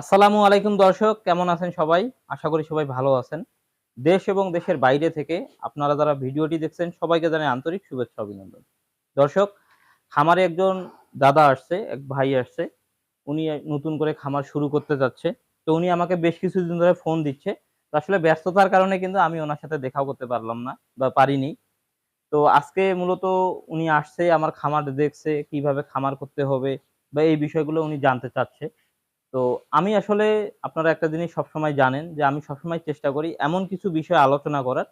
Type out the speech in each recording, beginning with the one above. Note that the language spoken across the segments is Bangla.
আসসালামু আলাইকুম দর্শক, কেমন আছেন সবাই? আশা করি সবাই ভালো আছেন। দেশ এবং দেশের বাইরে থেকে আপনারা যারা ভিডিওটি দেখছেন, সবাইকে জানাই আন্তরিক শুভেচ্ছা, অভিনন্দন। দর্শক, খামারে একজন দাদা আসছে, এক ভাই আসছে। উনি নতুন করে খামার শুরু করতে যাচ্ছে। তো উনি আমাকে বেশ কিছুদিন ধরে ফোন দিচ্ছে। তো আসলে ব্যস্ততার কারণে কিন্তু আমি ওনার সাথে দেখাও করতে পারলাম না বা পারিনি। তো আজকে মূলত উনি আসছে, আমার খামার দেখছে, কীভাবে খামার করতে হবে বা এই বিষয়গুলো উনি জানতে চাচ্ছে। তো আমি আসলে আপনারা একটা জিনিস সবসময় জানেন যে আমি সবসময় চেষ্টা করি এমন কিছু বিষয় আলোচনা করার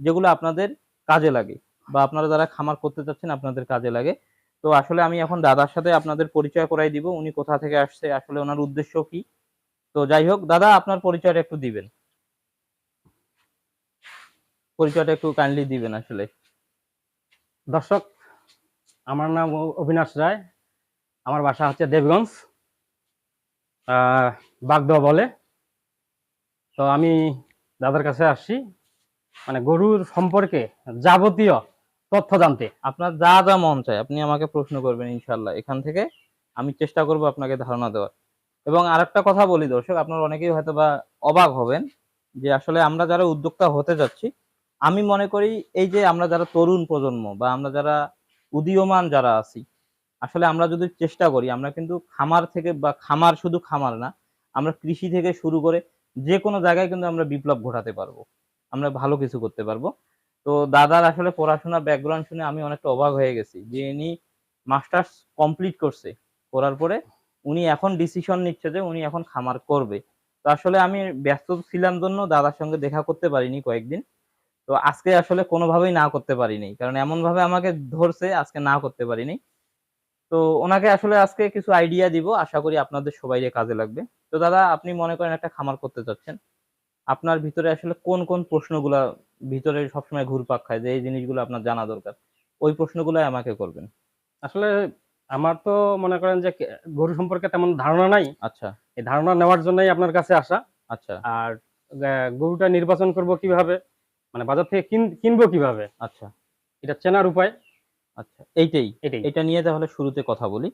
যেগুলো আপনাদের কাজে লাগে বা আপনারা যারা খামার করতে চাচ্ছেন আপনাদের কাজে লাগে। তো আসলে আমি এখন দাদার সাথে আপনাদের পরিচয় করাই দিব, উনি কোথা থেকে আসছে, আসলে ওনার উদ্দেশ্য কি। তো যাই হোক, দাদা আপনার পরিচয়টা একটু দিবেন। পরিচয়টা একটু কাইন্ডলি দিবেন আসলে। দর্শক, আমার নাম অবিনাশ রায়, আমার বাসা হচ্ছে দেবগঞ্জ। আহ, বাগদোয়া বলে। তো আমি দাদার কাছে আসছি। মানে গরুর সম্পর্কে যাবতীয় তথ্য জানতে। আপনার যা যা মন চায় আপনি আমাকে প্রশ্ন করবেন ইনশাল্লাহ এখান থেকে আমি চেষ্টা করব আপনাকে ধারণা দেওয়ার। এবং আরেকটা কথা বলি দর্শক আপনার অনেকেই হয়তো বা অবাক হবেন যে আসলে আমরা যারা উদ্যোক্তা হতে যাচ্ছি আমি মনে করি এই যে আমরা যারা তরুণ প্রজন্ম বা আমরা যারা উদীয়মান যারা আছি আসলে আমরা যদি চেষ্টা করি, আমরা কিন্তু খামার থেকে বা খামার শুধু খামার না, আমরা কৃষি থেকে শুরু করে যে কোনো জায়গায় কিন্তু আমরা বিপ্লব ঘটাতে পারব। আমরা ভালো কিছু করতে পারব। তো দাদার আসলে পড়াশোনা ব্যাকগ্রাউন্ড শুনে আমি অনেকটা অবাক হয়ে গেছি যে ইনি মাস্টার্স কমপ্লিট করছে, করার পরে উনি এখন ডিসিশন নিচ্ছে যে উনি এখন খামার করবে। তো আসলে আমি ব্যস্ত ছিলাম জন্য দাদার সঙ্গে দেখা করতে পারিনি কয়েকদিন। তো আজকে আসলে কোনোভাবেই না করতে পারিনি, কারণ এমন ভাবে আমাকে ধরছে আজকে না করতে পারিনি। তো ওনাকে আসলে আজকে কিছু আইডিয়া দিব আশা করি আপনাদের সবাইকে কাজে লাগবে। তো দাদা আপনি মনে করেন একটা খামার করতে চাচ্ছেন। আপনার ভিতরে আসলে কোন কোন প্রশ্নগুলা ভিতরে সবসময় ঘুরপাক খায়? যে এই জিনিসগুলো আপনার জানা দরকার। ওই প্রশ্নগুলো আমাকে করবেন। আসলে আমার তো মনে করেন যে গরু সম্পর্কে তেমন ধারণা নাই। আচ্ছা। এই ধারণা নেওয়ার জন্যই আপনার কাছে আসা। আচ্ছা। আর গরুটা নির্বাচন করব কীভাবে? মানে বাজার থেকে কিন- কিনবো কীভাবে? আচ্ছা। এটা চেনার উপায়। আচ্ছা এইটাই। এটাই। এটা নিয়ে তাহলে শুরুতে কথা বলি।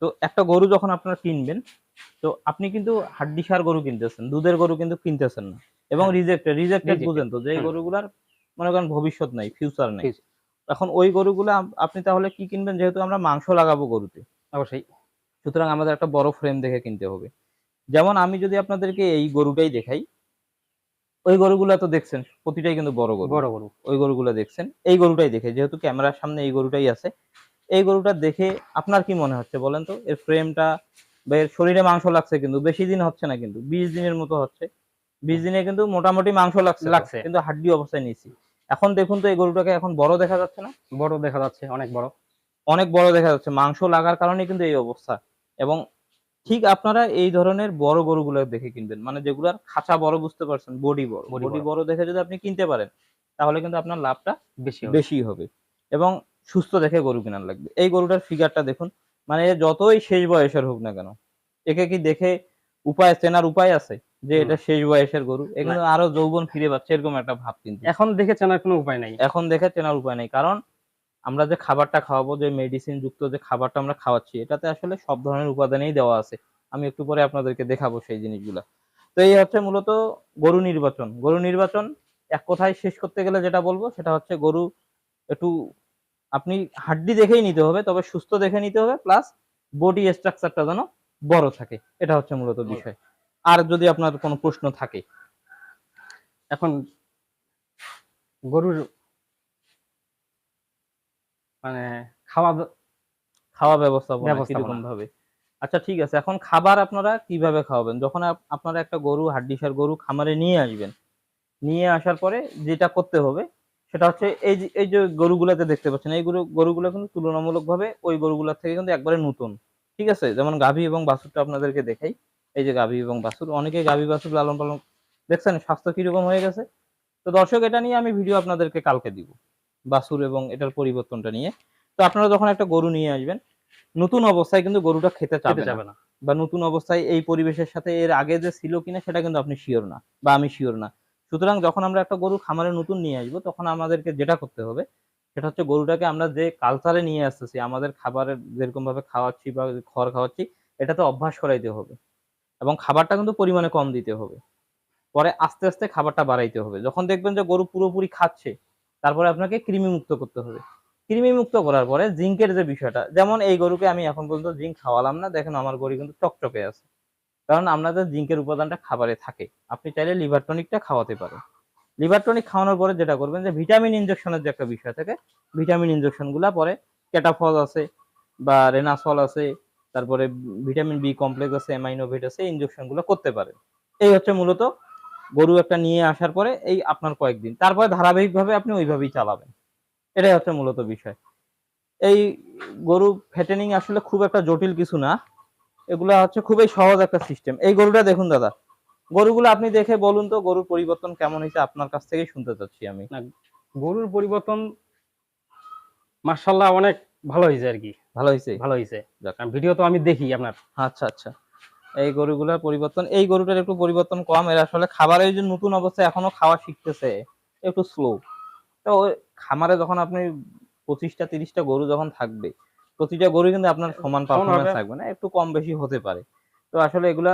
তো একটা গরু যখন আপনারা কিনবেন তো আপনি কিন্তু হাড্ডিসার গরু কিনতেছেন দুধের গরু কিন্তু কিনতেছেন না। এবং হ্যাঁ। রিজেক্টেড রিজেক্টেড বুঝেন তো যে এই গরুগুলার মনে করেন ভবিষ্যৎ নাই ফিউচার নাই। এখন ওই গরুগুলা আপ- আপনি তাহলে কি কিনবেন? যেহেতু আমরা মাংস লাগাবো গরুতে। অবশ্যই। সুতরাং আমাদের একটা বড় ফ্রেম দেখে কিনতে হবে। যেমন আমি যদি আপনাদেরকে এই গরুটাই দেখাই ওই গরুগুলা তো দেখছেন প্রতিটাই কিন্তু বড় গরু। বড় গরু। ওই গরুগুলো দেখছেন এই গরুটাই দেখে যেহেতু ক্যামেরার সামনে এই গরুটাই আছে এই গরুটা দেখে আপনার কি মনে হচ্ছে বলেন তো? এর ফ্রেমটা বা এর শরীরে মাংস লাগছে কিন্তু বেশি দিন হচ্ছে না কিন্তু বিশ দিনের মতো হচ্ছে। বিশ দিনে কিন্তু মোটামুটি মাংস লাগছে লাগছে। কিন্তু হাড্ডি অবস্থায় নিছি এখন দেখুন তো এই গরুটাকে এখন বড় দেখা যাচ্ছে না? বড় দেখা যাচ্ছে অনেক বড়। অনেক বড় দেখা যাচ্ছে মাংস লাগার কারণে কিন্তু এই অবস্থা। এবং ঠিক আপনারা এই ধরনের বড় গরুগুলো দেখে কিনবেন। মানে যেগুলার খাঁচা বড় বুঝতে পারছেন বডি বড়। বডি বড়। দেখে যদি আপনি কিনতে পারেন তাহলে কিন্তু আপনার লাভটা বেশি হবে। বেশি হবে এবং সুস্থ দেখে গরু কেনার লাগবে। এই গরুটার ফিগারটা দেখুন মানে যতই শেষ বয়সের হোক না কেন একে কি দেখে উপায় চেনার উপায় আছে যে এটা শেষ বয়সের গরু? এখানে আরও যৌবন ফিরে পাচ্ছে এরকম একটা ভাব কিন্তু। এখন দেখে চেনার কোনো উপায় নাই। এখন দেখে চেনার উপায় নেই। কারণ আমরা যে খাবারটা খাওয়াবো যে মেডিসিন যুক্ত যে খাবারটা আমরা খাওয়াচ্ছি এটাতে আসলে সব ধরনের উপাদানেই দেওয়া আছে। আমি একটু পরে আপনাদেরকে দেখাবো সেই জিনিসগুলা। তো এই হচ্ছে মূলত গরু নির্বাচন। গরু নির্বাচন এক কথায় শেষ করতে গেলে যেটা বলব সেটা হচ্ছে গরু একটু আপনি হাড্ডি দেখেই নিতে হবে তবে সুস্থ দেখে নিতে হবে প্লাস বডি স্ট্রাকচারটা যেন বড় থাকে। এটা হচ্ছে মূলত বিষয়। আর যদি আপনার কোনো প্রশ্ন থাকে। এখন গরুর মানে খাওয়া খাওয়া ব্যবস্থাপনা। কীরকম ভাবে? আচ্ছা ঠিক আছে। এখন খাবার আপনারা কীভাবে খাওয়াবেন? যখন আপনারা একটা গরু হাড্ডিসার গরু খামারে নিয়ে আসবেন নিয়ে আসার পরে যেটা করতে হবে সেটা হচ্ছে এই যে এই যে গরুগুলাতে দেখতে পাচ্ছেন এই গরু গরুগুলো কিন্তু তুলনামূলকভাবে ওই গরুগুলোর থেকে কিন্তু একবারে নতুন। ঠিক আছে? যেমন গাভী এবং বাছুরটা আপনাদেরকে দেখাই। এই যে গাভী এবং বাছুর অনেকে গাভী বাছুর লালন পালন দেখছেন? স্বাস্থ্য কীরকম হয়ে গেছে? তো দর্শক এটা নিয়ে আমি ভিডিও আপনাদেরকে কালকে দিব। বাছুর এবং এটার পরিবর্তনটা নিয়ে। তো আপনারা যখন একটা গরু নিয়ে আসবেন নতুন অবস্থায় কিন্তু গরুটা খেতে চাবে যাবে না। বা নতুন অবস্থায় এই পরিবেশের সাথে এর আগে যে ছিল কিনা সেটা কিন্তু আপনি শিওর না বা আমি শিওর না। সুতরাং যখন আমরা একটা গরু খামারে নতুন নিয়ে আসব তখন আমাদেরকে যেটা করতে হবে সেটা হচ্ছে গরুটাকে আমরা যে কালচারে নিয়ে আসতেছি আমাদের খাবারের যেরকম ভাবে খাওয়াচ্ছি বা খড় খাওয়াচ্ছি এটাতে অভ্যাস করাইতে হবে। এবং খাবারটা কিন্তু পরিমাণে কম দিতে হবে। পরে আস্তে আস্তে খাবারটা বাড়াইতে হবে। যখন দেখবেন যে গরু পুরোপুরি খাচ্ছে তারপরে আপনাকে কৃমি মুক্ত করতে হবে। কৃমি মুক্ত করার পরে জিঙ্কের যে বিষয়টা, যেমন এই গরুকে আমি এখন পর্যন্ত জিঙ্ক খাওয়ালাম না, দেখেন আমার গরু কিন্তু চকচকে আছে। কারণ আপনাদের জিঙ্কের উপাদানটা খাবারে থাকে। আপনি চাইলে লিভার টনিকটা খাওয়াতে পারেন। লিভার টনিক খাওয়ানোর পরে যেটা করবেন যে, ভিটামিন ইনজেকশনের যে একটা বিষয় থাকে, ভিটামিন ইনজেকশনগুলা পরে ক্যাটাফল আছে বা রেনাসল আছে, তারপরে ভিটামিন বি কমপ্লেক্স আছে অ্যামাইনোভেট আছে, এই ইনজেকশনগুলো করতে পারেন। এই হচ্ছে মূলত গরু একটা নিয়ে আসার পরে এই আপনার কয়েকদিন। তারপরে ধারাবাহিকভাবে আপনি ওইভাবেই চালাবেন। এটাই হচ্ছে মূলত বিষয়। এই গরু ফ্যাটেনিং আসলে খুব একটা জটিল কিছু না। এগুলা হচ্ছে খুবই সহজ একটা সিস্টেম এই গরুটা দেখুন দাদা। গরুগুলো আপনি দেখে বলুন তো গরুর পরিবর্তন কেমন হয়েছে? আপনার কাছ থেকেই শুনতে চাচ্ছি আমি। গরুর পরিবর্তন মার্শাল্লাহ অনেক ভালো হয়েছে আর কি। ভালো হয়েছে? ভালো হয়েছে। ভিডিও তো আমি দেখি আপনার। আচ্ছা আচ্ছা। এই গরুগুলোর পরিবর্তন এই গরুটার একটু পরিবর্তন কম। এর আসলে খাবারের যে নতুন অবস্থায় এখনও খাওয়া শিখতেছে একটু স্লো তো খামারে যখন আপনি পঁচিশটা তিরিশটা গরু যখন থাকবে প্রতিটা গরু কিন্তু আপনার সমান পারফরমেন্স থাকবে না একটু কম বেশি হতে পারে। তো আসলে এগুলা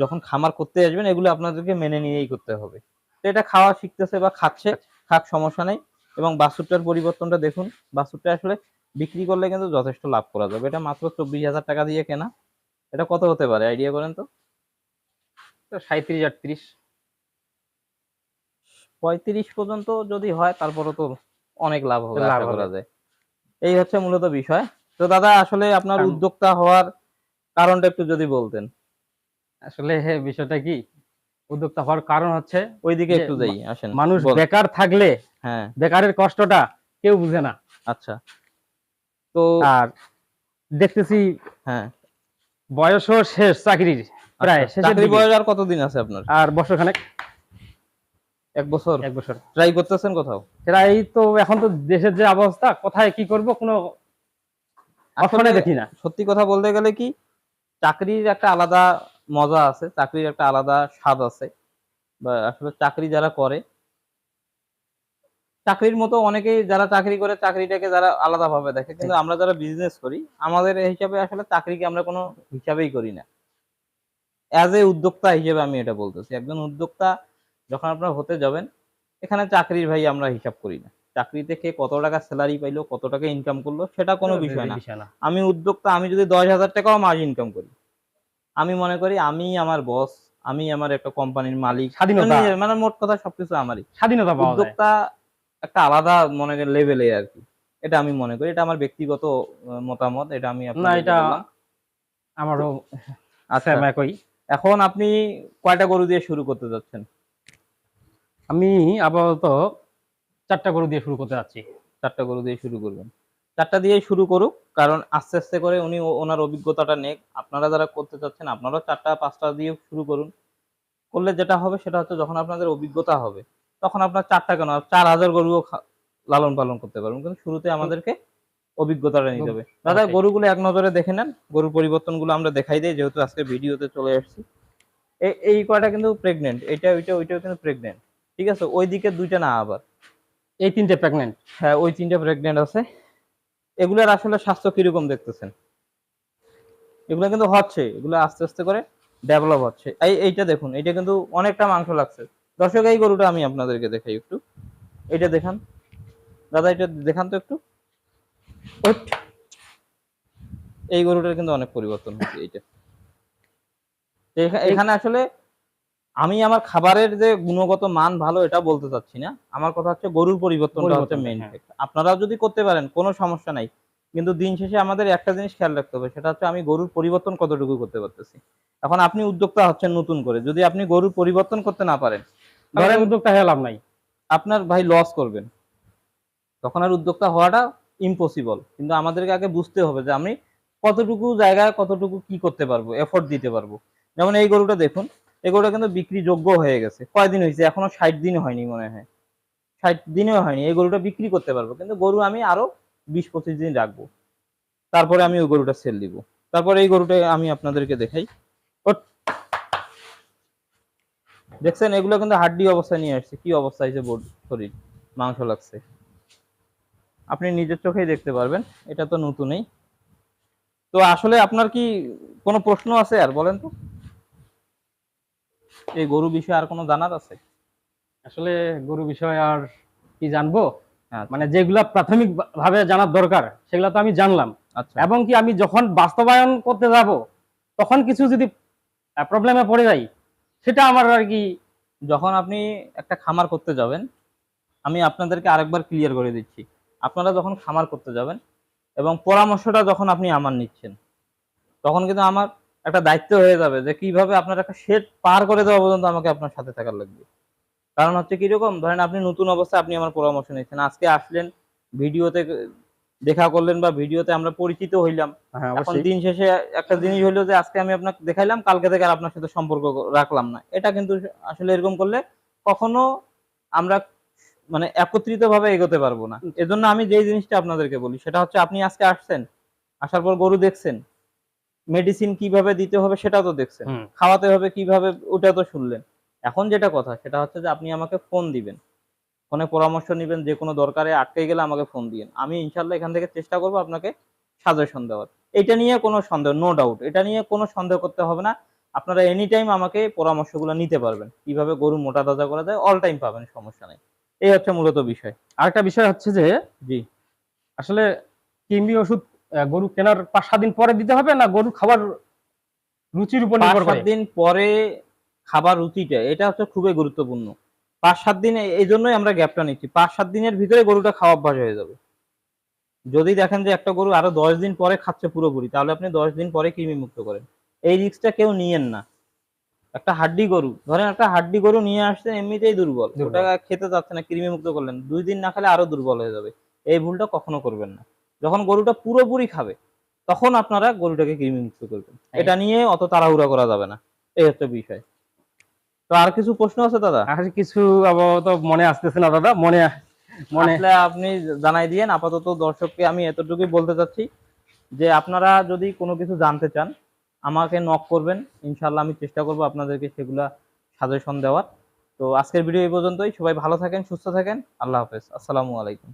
যখন খামার করতে আসবেন এগুলো আপনাদেরকে মেনে নিয়েই করতে হবে। তো এটা খাওয়া শিখতেছে বা খাচ্ছে খাক সমস্যা নেই। এবং বাসুরটার পরিবর্তনটা দেখুন বাসুরটা আসলে বিক্রি করলে কিন্তু যথেষ্ট লাভ করা যাবে। এটা মাত্র চব্বিশ হাজার টাকা দিয়ে কেনা। এটা কত হতে পারে? আইডিয়া করেন তো। সাঁত্রিশ আটত্রিশ। পঁয়ত্রিশ পর্যন্ত যদি হয় তারপরে তো অনেক লাভ হবে আশা করা যায়। এই হচ্ছে মূলত বিষয়। তো দাদা আসলে আপনার উদ্যোক্তা হওয়ার কারণটা একটু যদি বলতেন। আসলে বিষয়টা কি? উদ্যোক্তা হওয়ার কারণ হচ্ছে ওইদিকে একটু যাই আসেন মানুষ বেকার থাকলে হ্যাঁ। বেকারের কষ্টটা কেউ বুঝে না। আচ্ছা। তো আর দেখতেছি হ্যাঁ। বয়সও শেষ চাকরির প্রায় আচ্ছা, চাকরি বয়স আর কতদিন আছে আপনার? আর বছরখানেক। এক বছর? এক বছর। ট্রাই করতেছেন কোথাও? এরা এই তো এখন তো দেশের যে অবস্থা কোথায় কি করব কোনো অপশনে আসলে দেখি না। সত্যি কথা বলতে গেলে কি চাকরির একটা আলাদা মজা আছে চাকরির একটা আলাদা স্বাদ আছে। বা আসলে চাকরি যারা করে চাকরির মতো অনেকেই যারা চাকরি করে চাকরিটাকে যারা আলাদা ভাবে দেখে কিন্তু আমরা যারা বিজনেস করি আমাদের হিসাবে আসলে চাকরিকে আমরা কোনো হিসাবেই করি না। অ্যাজ এ উদ্যোক্তা হিসেবে আমি এটা বলতেছি। একজন উদ্যোক্তা যখন আপনারা হতে যাবেন এখানে চাকরির ভাই আমরা হিসাব করি না। চাকরিতে কে কত টাকা স্যালারি পাইলো কত টাকা ইনকাম করল সেটা কোনো বিষয় না। আমি উদ্যোক্তা আমি যদি দশ হাজার টাকাও মাস ইনকাম করি আমি মনে করি আমি আমার বস আমি আমার একটা কোম্পানির মালিক স্বাধীনতা। মানে মোট কথা সবকিছু আমারই। স্বাধীনতা উদ্যোক্তা একটা আলাদা মনে লেভেলে আর কি এটা আমি মনে করি এটা আমার ব্যক্তিগত মতামত এটা আমি না এটা আমারও আচ্ছা। সেম একই। এখন আপনি কয়টা গরু দিয়ে শুরু করতে যাচ্ছেন? আমি আপাতত চারটা গরু দিয়ে শুরু করতে যাচ্ছি। চারটা গরু দিয়ে শুরু করবেন। চারটা দিয়ে শুরু করুক কারণ আস্তে আস্তে করে উনি ওনার অভিজ্ঞতাটা নেক। আপনারা যারা করতে চাচ্ছেন আপনারাও চারটা পাঁচটা দিয়ে শুরু করুন। করলে যেটা হবে সেটা হচ্ছে যখন আপনাদের অভিজ্ঞতা হবে। তখন আপনার চারটা কেন? চার হাজার গরুও লালন পালন করতে পারবেন। কিন্তু শুরুতে আমাদেরকে অভিজ্ঞতাটা নিতে হবে। দাদা গরুগুলো এক নজরে দেখে নেন। গরুর পরিবর্তনগুলো আমরা দেখাই দিই যেহেতু আজকে ভিডিওতে চলে আসছি। এই কয়টা কিন্তু প্রেগনেন্ট এটা ওইটা ওইটাও কিন্তু প্রেগনেন্ট ঠিক আছে? ওই দিকে দুইটা না আবার। এই তিনটে প্রেগনেন্ট হ্যাঁ ওই তিনটা প্রেগনেন্ট আছে। এগুলার আসলে স্বাস্থ্য কীরকম দেখতেছেন? এগুলো কিন্তু হচ্ছে এগুলো আস্তে আস্তে করে ডেভেলপ হচ্ছে। এই এইটা দেখুন এটা কিন্তু অনেকটা মাংস লাগছে। দর্শক এই গরুটা আমি আপনাদেরকে দেখাই একটু। এটা দেখান। দাদা এটা দেখান তো একটু। এই গরুটার কিন্তু অনেক পরিবর্তন হচ্ছে এইটা। এখানে আসলে আমি আমার খাবারের যে গুণগত মান ভালো এটা বলতে চাচ্ছি না। আমার কথা হচ্ছে গরুর পরিবর্তনটা হচ্ছে মেইন হ্যাঁ। আপনারাও যদি করতে পারেন কোনো সমস্যা নাই। কিন্তু দিন শেষে আমাদের একটা জিনিস খেয়াল রাখতে হবে সেটা হচ্ছে আমি গরুর পরিবর্তন কতটুকু করতে পারতেছি। এখন আপনি উদ্যোক্তা হচ্ছেন নতুন করে। যদি আপনি গরুর পরিবর্তন করতে না পারেন ধরেন উদ্যোক্তা হয়ে লাভ নাই। আপনার ভাই লস করবেন। তখন আর উদ্যোক্তা হওয়াটা ইম্পসিবল কিন্তু আমাদেরকে আগে বুঝতে হবে যে আমি কতটুকু জায়গায় কতটুকু কি করতে পারব এফোর্ট দিতে পারব। যেমন এই গরুটা দেখুন এই গরুটা কিন্তু বিক্রি যোগ্য হয়ে গেছে। কয়দিন হয়েছে? এখনও ষাট দিন হয়নি মনে হয়। ষাট দিনও হয়নি। এই গরুটা বিক্রি করতে পারব। কিন্তু গরু আমি আরও বিশ পঁচিশ দিন রাখব। তারপরে আমি ওই গরুটা সেল দিব। তারপরে এই গরুটা আমি আপনাদেরকে দেখাই ওট। দেখছেন এগুলো কিন্তু হাড্ডি অবস্থায় নিয়ে আসছে। কি অবস্থা হয়েছে বোর্ড- শরীর মাংস লাগছে। আপনি নিজের চোখেই দেখতে পারবেন এটা তো নতুনই। তো আসলে আপনার কি কোনো প্রশ্ন আছে আর বলেন তো? এই গরু বিষয়ে আর কোনো জানার আছে? আসলে গরু বিষয়ে আর কি জানব? আচ্ছা। মানে যেগুলা প্রাথমিক ভাবে জানার দরকার সেগুলা তো আমি জানলাম। আচ্ছা। এবং কি আমি যখন বাস্তবায়ন করতে যাব তখন কিছু যদি প্রবলেমে পড়ে যাই সেটা আমার আর কি, যখন আপনি একটা খামার করতে যাবেন, আমি আপনাদেরকে আরেকবার ক্লিয়ার করে দিচ্ছি। আপনারা যখন খামার করতে যাবেন এবং পরামর্শটা যখন আপনি আমার নিচ্ছেন, তখন কিন্তু আমার একটা দায়িত্ব হয়ে যাবে যে কীভাবে আপনার একটা শেড পার করে দেওয়া পর্যন্ত আমাকে আপনার সাথে থাকার লাগবে। কারণ হচ্ছে কীরকম, ধরেন আপনি নতুন অবস্থায় আপনি আমার পরামর্শ নিচ্ছেন, আজকে আসলেন ভিডিওতে দেখা করলেন বা ভিডিওতে আমরা পরিচিত হইলাম। হ্যাঁ এখন দিন শেষে একটা জিনিস হলো যে আজকে আমি আপনাকে দেখাইলাম কালকে থেকে আর আপনার সাথে সম্পর্ক রাখলাম না। এটা কিন্তু আসলে এরকম করলে কখনো আমরা মানে একত্রিত ভাবে এগোতে পারব না। এজন্য আমি যেই জিনিসটা আপনাদেরকে বলি সেটা হচ্ছে আপনি আজকে আসছেন আসার পর গরু দেখছেন মেডিসিন কীভাবে দিতে হবে সেটা তো দেখছেন খাওয়াতে হবে কীভাবে ওটা তো শুনলেন। এখন যেটা কথা সেটা হচ্ছে যে আপনি আমাকে ফোন দিবেন। ফোনে পরামর্শ নেবেন যে কোনো দরকারে আটকে গেলে আমাকে ফোন দিবেন আমি ইনশাল্লাহ এখান থেকে চেষ্টা করব আপনাকে সাজেশন দেওয়ার। এটা নিয়ে কোনো সন্দেহ নো ডাউট এটা নিয়ে কোনো সন্দেহ করতে হবে না। আপনারা এনি টাইম আমাকে পরামর্শগুলো নিতে পারবেন। কীভাবে গরু মোটা তাজা করা যায় অল টাইম পাবেন সমস্যা নেই। এই হচ্ছে মূলত বিষয়। আরেকটা বিষয় হচ্ছে যে জি। আসলে কৃমি ওষুধ গরু কেনার পাঁচ সাত দিন পরে দিতে হবে না গরু খাবার রুচির উপর পাঁচ নির্ভর সাত করে? দিন পরে খাবার রুচিটা এটা হচ্ছে খুবই গুরুত্বপূর্ণ। পাঁচ সাত দিন এই জন্যই আমরা গ্যাপটা নিচ্ছি। পাঁচ সাত দিনের ভিতরে গরুটা খাওয়া অভ্যাস হয়ে যাবে। যদি দেখেন যে একটা গরু আরও দশ দিন পরে খাচ্ছে পুরোপুরি তাহলে আপনি দশ দিন পরে কৃমি মুক্ত করেন। এই রিস্কটা কেউ নিয়েন না। একটা হাড্ডি গরু ধরেন একটা হাড্ডি গরু নিয়ে আসছেন এমনিতেই দুর্বল। ওটা খেতে চাচ্ছে না কৃমি মুক্ত করলেন। দুই দিন না খেলে আরও দুর্বল হয়ে যাবে। এই ভুলটা কখনো করবেন না। যখন গরুটা পুরোপুরি খাবে তখন আপনারা গরুটাকে কৃমি মুক্ত করবেন এটা নিয়ে অত তাড়াহুড়া করা যাবে না। এই হচ্ছে বিষয়। তো আর কিছু প্রশ্ন আছে দাদা? আর কিছু আপাতত মনে আসতেছে না দাদা। মনে মনে আসলে আপনি জানাই দিয়েন আপাতত দর্শককে আমি এতটুকুই বলতে চাচ্ছি যে আপনারা যদি কোনো কিছু জানতে চান আমাকে নক করবেন। ইনশাল্লাহ আমি চেষ্টা করব আপনাদেরকে সেগুলা সাজেশন দেওয়ার। তো আজকের ভিডিও এই পর্যন্তই। সবাই ভালো থাকেন সুস্থ থাকেন। আল্লাহ হাফেজ। আসসালামু আলাইকুম।